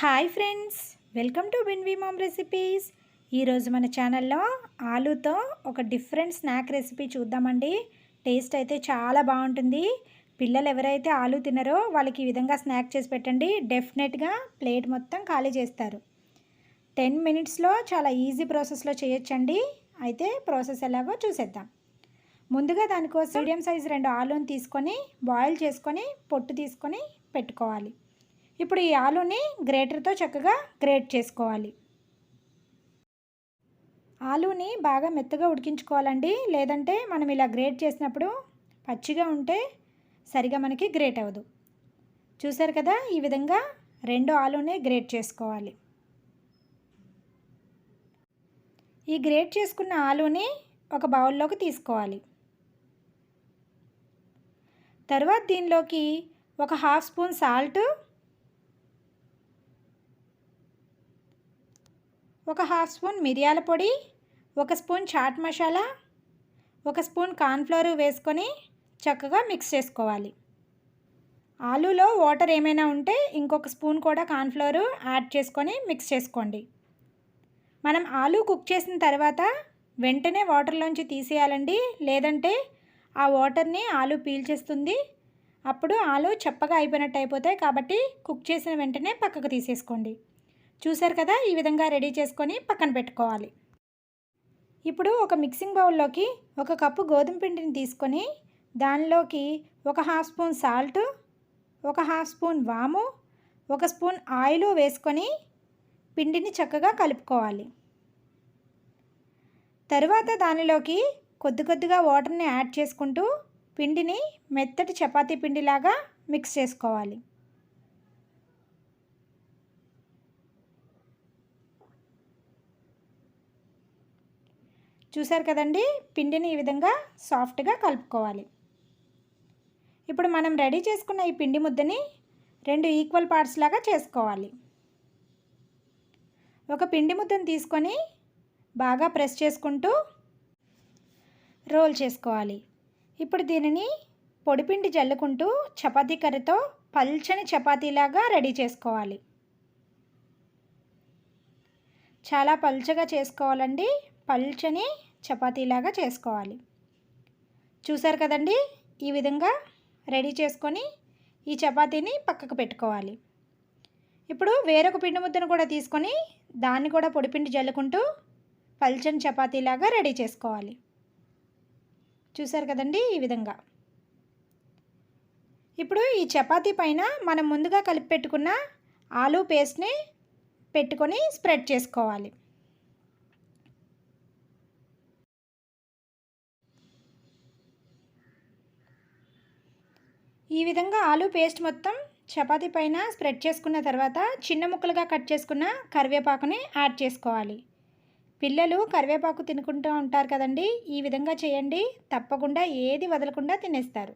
Hi friends welcome to బిన్వి mom recipes. ఈరోజు మన ఛానల్లో ఆలూతో ఒక డిఫరెంట్ స్నాక్ రెసిపీ చూద్దామండి. టేస్ట్ అయితే చాలా బాగుంటుంది. పిల్లలు ఎవరైతే ఆలూ తినరో వాళ్ళకి ఈ విధంగా స్నాక్ చేసి పెట్టండి. డెఫినెట్గా ప్లేట్ మొత్తం ఖాళీ చేస్తారు. టెన్ మినిట్స్లో చాలా ఈజీ ప్రాసెస్లో చేయొచ్చండి. అయితే ప్రాసెస్ ఎలాగో చూసేద్దాం. ముందుగా దానికోసం మీడియం సైజ్ రెండు ఆలూని తీసుకొని బాయిల్ చేసుకొని పొట్టు తీసుకొని పెట్టుకోవాలి. ఇప్పుడు ఈ ఆలూని గ్రేటర్తో చక్కగా గ్రేట్ చేసుకోవాలి. ఆలూని బాగా మెత్తగా ఉడికించుకోవాలండి. లేదంటే మనం ఇలా గ్రేట్ చేసినప్పుడు పచ్చిగా ఉంటే సరిగా మనకి గ్రేట్ అవ్వదు. చూసారు కదా ఈ విధంగా రెండు ఆలూని గ్రేట్ చేసుకోవాలి. ఈ గ్రేట్ చేసుకున్న ఆలూని ఒక బౌల్లోకి తీసుకోవాలి. తర్వాత దీనిలోకి ఒక హాఫ్ స్పూన్ సాల్ట్ ఒక హాఫ్ స్పూన్ మిరియాల పొడి ఒక స్పూన్ చాట్ మసాలా ఒక స్పూన్ కార్న్ఫ్లోర్ వేసుకొని చక్కగా మిక్స్ చేసుకోవాలి. ఆలూలో వాటర్ ఏమైనా ఉంటే ఇంకొక స్పూన్ కూడా కార్న్ఫ్లోర్ యాడ్ చేసుకొని మిక్స్ చేసుకోండి. మనం ఆలూ కుక్ చేసిన తర్వాత వెంటనే వాటర్లోంచి తీసేయాలండి లేదంటే ఆ వాటర్ని ఆలూ పీల్చేస్తుంది. అప్పుడు ఆలు చప్పగా అయిపోయినట్టు అయిపోతాయి కాబట్టి కుక్ చేసిన వెంటనే పక్కకు తీసేసుకోండి. చూశారు కదా? ఈ విధంగా రెడీ చేసుకొని పక్కన పెట్టుకోవాలి. ఇప్పుడు ఒక మిక్సింగ్ బౌల్లోకి ఒక కప్పు గోధుమ పిండిని తీసుకొని దానిలోకి ఒక హాఫ్ స్పూన్ సాల్ట్ ఒక హాఫ్ స్పూన్ వాము ఒక స్పూన్ ఆయిల్ వేసుకొని పిండిని చక్కగా కలుపుకోవాలి. తరువాత దానిలోకి కొద్ది కొద్దిగా వాటర్ని యాడ్ చేసుకుంటూ పిండిని మెత్తటి చపాతీ పిండిలాగా మిక్స్ చేసుకోవాలి. చూసారు కదండి? పిండిని ఈ విధంగా సాఫ్ట్గా కలుపుకోవాలి. ఇప్పుడు మనం రెడీ చేసుకున్న ఈ పిండి ముద్దని రెండు ఈక్వల్ పార్ట్స్ లాగా చేసుకోవాలి. ఒక పిండి ముద్దను తీసుకొని బాగా ప్రెస్ చేసుకుంటూ రోల్ చేసుకోవాలి. ఇప్పుడు దీనిని పొడిపిండి జల్లుకుంటూ చపాతీ కర్రతో పల్చని చపాతీలాగా రెడీ చేసుకోవాలి. చాలా పల్చగా చేసుకోవాలండి. పల్చని చపాతీలాగా చేసుకోవాలి. చూసారు కదండి? ఈ విధంగా రెడీ చేసుకొని ఈ చపాతీని పక్కకు పెట్టుకోవాలి. ఇప్పుడు వేరొక పిండి ముద్దను కూడా తీసుకొని దాన్ని కూడా పొడిపిండి జల్లుకుంటూ పల్చని చపాతీలాగా రెడీ చేసుకోవాలి. చూసారు కదండి ఈ విధంగా? ఇప్పుడు ఈ చపాతీ పైన మనం ముందుగా కలిపి పెట్టుకున్న ఆలూ పేస్ట్ని పెట్టుకొని స్ప్రెడ్ చేసుకోవాలి. ఈ విధంగా ఆలూ పేస్ట్ మొత్తం చపాతీ పైన స్ప్రెడ్ చేసుకున్న తర్వాత చిన్న ముక్కలుగా కట్ చేసుకున్న కరివేపాకుని యాడ్ చేసుకోవాలి. పిల్లలు కరివేపాకు తినుకుంటూ ఉంటారు కదండి ఈ విధంగా చేయండి. తప్పకుండా ఏది వదలకుండా తినేస్తారు.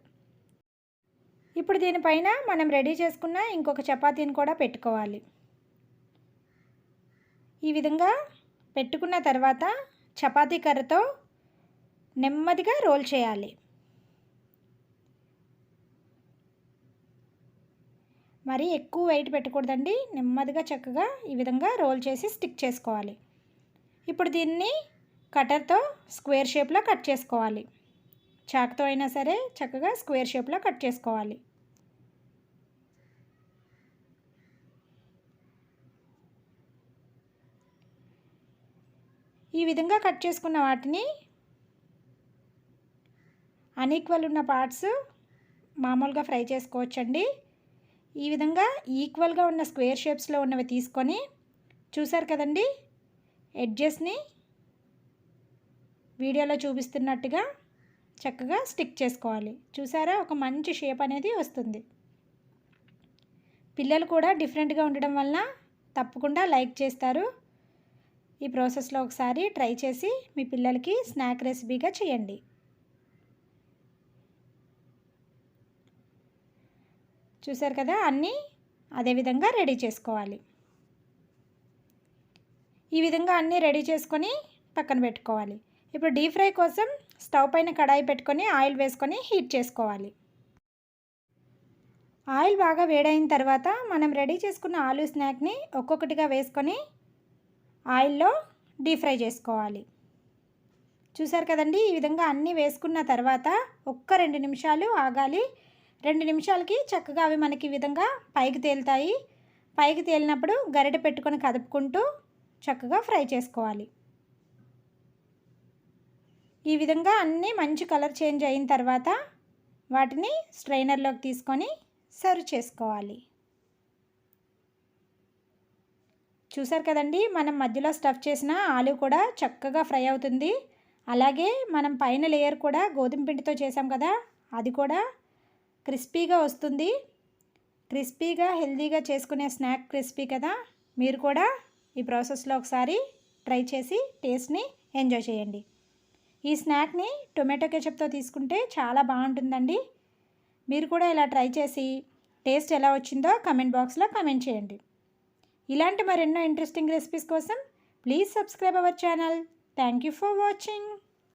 ఇప్పుడు దీనిపైన మనం రెడీ చేసుకున్న ఇంకొక చపాతీని కూడా పెట్టుకోవాలి. ఈ విధంగా పెట్టుకున్న తర్వాత చపాతీ కర్రతో నెమ్మదిగా రోల్ చేయాలి. మరి ఎక్కువ వెయిట్ పెట్టకూడదండి. నెమ్మదిగా చక్కగా ఈ విధంగా రోల్ చేసి స్టిక్ చేసుకోవాలి. ఇప్పుడు దీన్ని కటర్తో స్క్వేర్ షేప్లో కట్ చేసుకోవాలి. చాక్తో అయినా సరే చక్కగా స్క్వేర్ షేప్లో కట్ చేసుకోవాలి. ఈ విధంగా కట్ చేసుకున్న వాటిని అన్ఈక్వల్ ఉన్న పార్ట్స్ మామూలుగా ఫ్రై చేసుకోవచ్చండి. ఈ విధంగా ఈక్వల్గా ఉన్న స్క్వేర్ షేప్స్లో ఉన్నవి తీసుకొని చూసారు కదండి? ఎడ్జెస్ని వీడియోలో చూపిస్తున్నట్టుగా చక్కగా స్టిక్ చేసుకోవాలి. చూసారా? ఒక మంచి షేప్ అనేది వస్తుంది. పిల్లలు కూడా డిఫరెంట్గా ఉండడం వలన తప్పకుండా లైక్ చేస్తారు. ఈ ప్రాసెస్లో ఒకసారి ట్రై చేసి మీ పిల్లలకి స్నాక్ రెసిపీగా చేయండి. చూసారు కదా అన్నీ అదేవిధంగా రెడీ చేసుకోవాలి. ఈ విధంగా అన్నీ రెడీ చేసుకొని పక్కన పెట్టుకోవాలి. ఇప్పుడు డీప్ ఫ్రై కోసం స్టవ్ పైన కడాయి పెట్టుకొని ఆయిల్ వేసుకొని హీట్ చేసుకోవాలి. ఆయిల్ బాగా వేడైన తర్వాత మనం రెడీ చేసుకున్న ఆలూ స్నాక్ని ఒక్కొక్కటిగా వేసుకొని ఆయిల్లో డీప్ ఫ్రై చేసుకోవాలి. చూసారు కదండి ఈ విధంగా అన్నీ వేసుకున్న తర్వాత ఒక్క రెండు నిమిషాలు ఆగాలి. రెండు నిమిషాలకి చక్కగా అవి మనకి విధంగా పైకి తేలుతాయి. పైకి తేలినప్పుడు గరిటె పెట్టుకొని కదుపుకుంటూ చక్కగా ఫ్రై చేసుకోవాలి. ఈ విధంగా అన్నీ మంచి కలర్ చేంజ్ అయిన తర్వాత వాటిని స్ట్రైనర్లోకి తీసుకొని సర్వ్ చేసుకోవాలి. చూసారు కదండి మనం మధ్యలో స్టఫ్ చేసిన ఆలు కూడా చక్కగా ఫ్రై అవుతుంది. అలాగే మనం పైన లేయర్ కూడా గోధుమ పిండితో చేసాం కదా అది కూడా క్రిస్పీగా వస్తుంది. క్రిస్పీగా హెల్తీగా చేసుకునే స్నాక్ క్రిస్పీ కదా. మీరు కూడా ఈ ప్రాసెస్లో ఒకసారి ట్రై చేసి టేస్ట్ని ఎంజాయ్ చేయండి. ఈ స్నాక్ని టొమాటో కెచప్తో తీసుకుంటే చాలా బాగుంటుందండి. మీరు కూడా ఇలా ట్రై చేసి టేస్ట్ ఎలా వచ్చిందో కమెంట్ బాక్స్లో కమెంట్ చేయండి. ఇలాంటి మరెన్నో ఇంట్రెస్టింగ్ రెసిపీస్ కోసం please subscribe our channel. Thank you for watching.